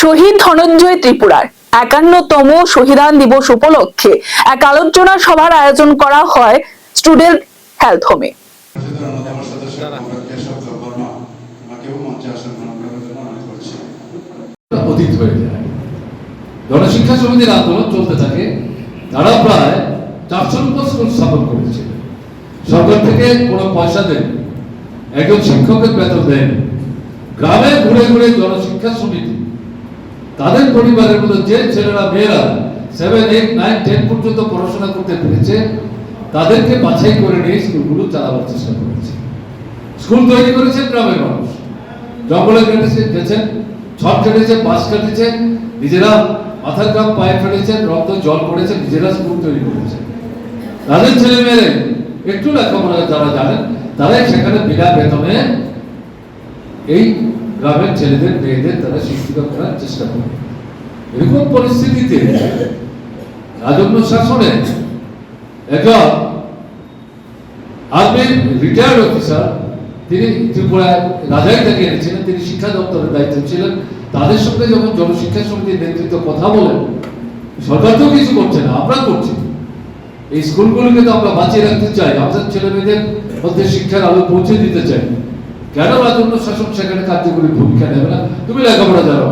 শহীদ ধনঞ্জয় ত্রিপুরার একান্নতম শহীদান দিবস উপলক্ষে এক আলোচনা সভার আয়োজন করা হয় স্টুডেন্ট হেলথ হোমে। জনশিক্ষা সমিতির আন্দোলন চলতে থাকে। তারা প্রায় চারশোর উপর স্কুল স্থাপন করেছে। সরকার থেকে কোনো পয়সা দেন একজন শিক্ষকের বেতন দেন গ্রামে ঘুরে ঘুরে জনশিক্ষা সমিতি তাদের পরিবারের মধ্যে যে ছেলেরা, মেয়েরা সেভেন এইট নাইন টেন পর্যন্ত পড়াশোনা করতে পেরেছে, তাদেরকে বাছাই করে নিয়ে স্কুলগুলো চালাবার চেষ্টা করেছে। স্কুল তৈরি করেছে গ্রামের মানুষ। জঙ্গলে কেটেছে, গেছেন, ছট কেটেছে বাস কেটেছে, নিজেরা মাথার কাপ পায়ে ফেলেছেন, রক্ত, জল পড়েছে, নিজেরা স্কুল তৈরি করেছে। তাদের ছেলে মেয়ে একটু লেখাপড়া যারা জানেন, তারাই সেখানে বিনা বেতনে এই গ্রামের ছেলেদের, মেয়েদের তারা শিক্ষিত করার চেষ্টা করে। এরকম পরিস্থিতিতে রাজন্য শাসনে একজন আর্মির রিটায়ার্ড অফিসার তিনি ত্রিপুরায় রাজাই থেকে এনেছিলেন, তিনি শিক্ষা দপ্তরের দায়িত্ব ছিলেন। তাদের সঙ্গে যখন জনশিক্ষা সমিতির নেতৃত্ব কথা বলেন, সরকার তো কিছু করছে না আমরা করছি। এই স্কুলগুলোকে তো আমরা বাঁচিয়ে রাখতে চাই, আমাদের ছেলে মেয়েদের মধ্যে শিক্ষার আলো পৌঁছে দিতে চাই। কেন রাজন্য শাসন সেখানে কার্যকরী ভূমিকা নেবে না? তুমি লেখাপড়া জানো।